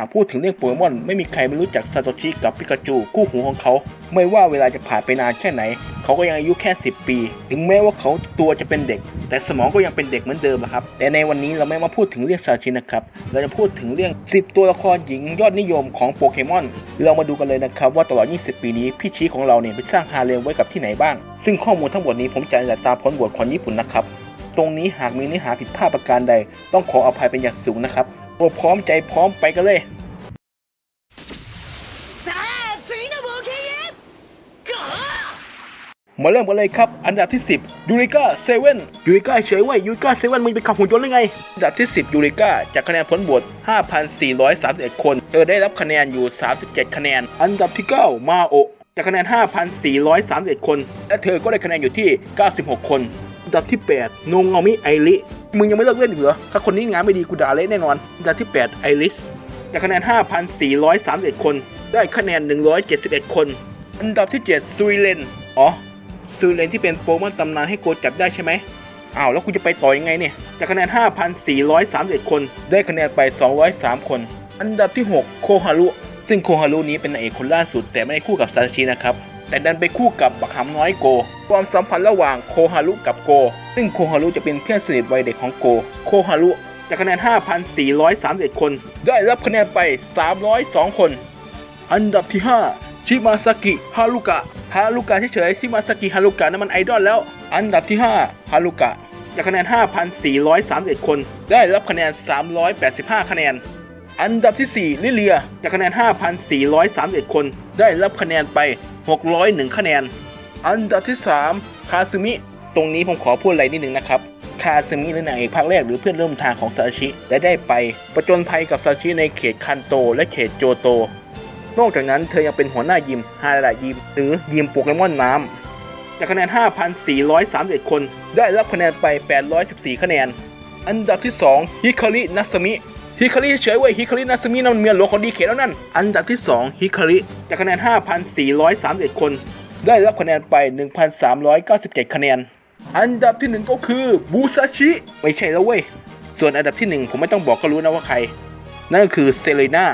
หากพูดถึงเรื่องโปเกมอนไม่มีใครไม่รู้จักซาโตชิกับปิกาจูคู่หูของเขา ไม่ว่าเวลาจะผ่านไปนานแค่ไหน เขาก็ยังอายุแค่ 10 ปี ถึงแม้ว่าเขาตัวจะเป็นเด็ก แต่สมองก็ยังเป็นเด็กเหมือนเดิมอะครับ แต่ในวันนี้เราไม่มาพูดถึงเรื่องซาโตชินะครับ เราจะพูดถึงเรื่อง 10 ตัวละครหญิงยอดนิยมของโปเกมอน เรามาดูกันเลยนะครับว่าตลอด 20 ปีนี้พี่ชี้ของเราเนี่ยไปสร้างฮาเลมไว้กับที่ไหนบ้าง ซึ่งข้อมูลทั้งหมดนี้ผมจะจากตามผลบวชคนญี่ปุ่นนะครับ ตรงนี้หากมีเนื้อหาผิดพลาดประการใด ต้องขออภัยเป็นอย่างสูงนะครับ โอ้พร้อมใจพร้อมไปกันเลยมาเริ่มกันเลยครับ อันดับที่ 10ยูริก้าเซเว่นยูริก้าเฉยว่ยูริก้าเซเว่นมึงไปขับหุ่นยนต์ได้ไง อันดับที่ 10ยูริก้าจากคะแนนผลบวช5,431 คนเธอได้รับคะแนนอยู่ 37 คะแนน อันดับที่ 9 มาโอจากคะแนน 5,431 คน และเธอก็ได้คะแนนอยู่ที่ 96 คน อันดับที่ 8 โนงามิไอริ มึงยังไม่เลิกเล่นอีกเหรอ ถ้าคนนี้งานไม่ดีกูด่าเละแน่นอนอันดับที่ 8 ไอริสจากคะแนน 5,431 คน ได้คะแนน 171 คน อันดับที่ 7ซูริเลน อ๋อซูริเลนที่เป็นโปรมอนตำนานให้โกจับได้ใช่ไหมอ้าวแล้วกูจะไปต่อยังไงเนี่ย จากคะแนน 5,431 คน ได้คะแนนไป 203 คน อันดับที่ 6 โคฮารุ ซึ่งโคฮารุนี้เป็นนางเอกคนล่าสุดแต่ไม่ได้คู่กับซาชินะครับ แต่ดันไปคู่กับบักหำน้อยโก ความสัมพันธ์ระหว่างโคฮารุกับโก ซึ่งโคฮารุจะเป็นเพื่อนสนิทวัยเด็กของโก โคฮารุจากคะแนน 5,431 คน ได้รับคะแนนไป 302 คน อันดับที่ 5 ชิมาซากิฮารุกะ ฮารุกะเฉยๆชิมาซากิฮารุกะนั่นมันไอดอลแล้ว อันดับที่ 5 ฮารุกะจากคะแนน 5,431 คน ได้รับคะแนน 385 คะแนน อันดับที่ 4 ลิเลีย จากคะแนน 5,431 คน ได้รับคะแนนไป 601 คะแนน อันดับที่ 3 คาซึมิ ตรงนี้ผมขอพูดอะไรนิดนึงนะครับ คาซึมิหรือนางเอกภาคแรกหรือเพื่อนร่วมทางของซาชิ และได้ไปประจนภัยกับซาชิในเขตคันโต และเขตโจโต นอกจากนั้นเธอยังเป็นหัวหน้ายิมฮารายิม หรือยิมโปเกมอนน้ำ จากคะแนน 5,431 คน ได้รับคะแนนไป 814 คะแนน อันดับที่ 2 ฮิคารินัสมิ ฮิคาริเฉยเว้ยฮิคารินัสมินั่นเมียหลวงของดีเขตแล้วนั่น อันดับที่ 2 ฮิคาริจากคะแนน 5,431 คน ได้รับคะแนนไป 1,397 คะแนน อันดับที่ 1 ก็คือบูซาชิไม่ใช่แล้วเว้ย ส่วนอันดับที่ 1 ผมไม่ต้องบอกก็รู้นะว่าใคร นั่นก็คือเซเลน่า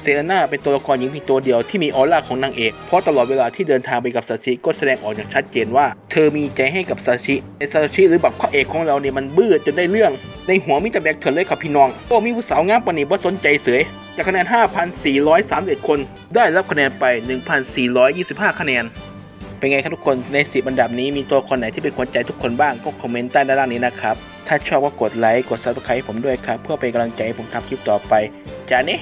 เซเลน่าเป็นตัวละครหญิงเพียงตัวเดียวที่มีออร่าของนางเอก เพราะตลอดเวลาที่เดินทางไปกับซาชิก็แสดงออกอย่างชัดเจนว่า เธอมีใจให้กับซาชิไอซาชิหรือแบักพระเอกของเราเนี่ยมันบื้อจนได้เรื่อง ในหัวมิแต่แบกเถินเลยครับพี่น้องก็มีผู้สาวงามปนีบ่สนใจเสยจากคะแนน 5,431 คน ได้รับคะแนนไป 1,425 คะแนน เป็นไงครับทุกคนในสิบอันดับนี้มีตัวคนไหนที่เป็นคนใจทุกคนบ้างก็คอมเมนต์ใต้ด้านล่างนี้นะครับ ถ้าชอบก็กดไลค์กดซับสไครต์ผมด้วยครับ เพื่อเป็นกำลังใจให้ผมทำคลิปต่อไปจ้าเนี้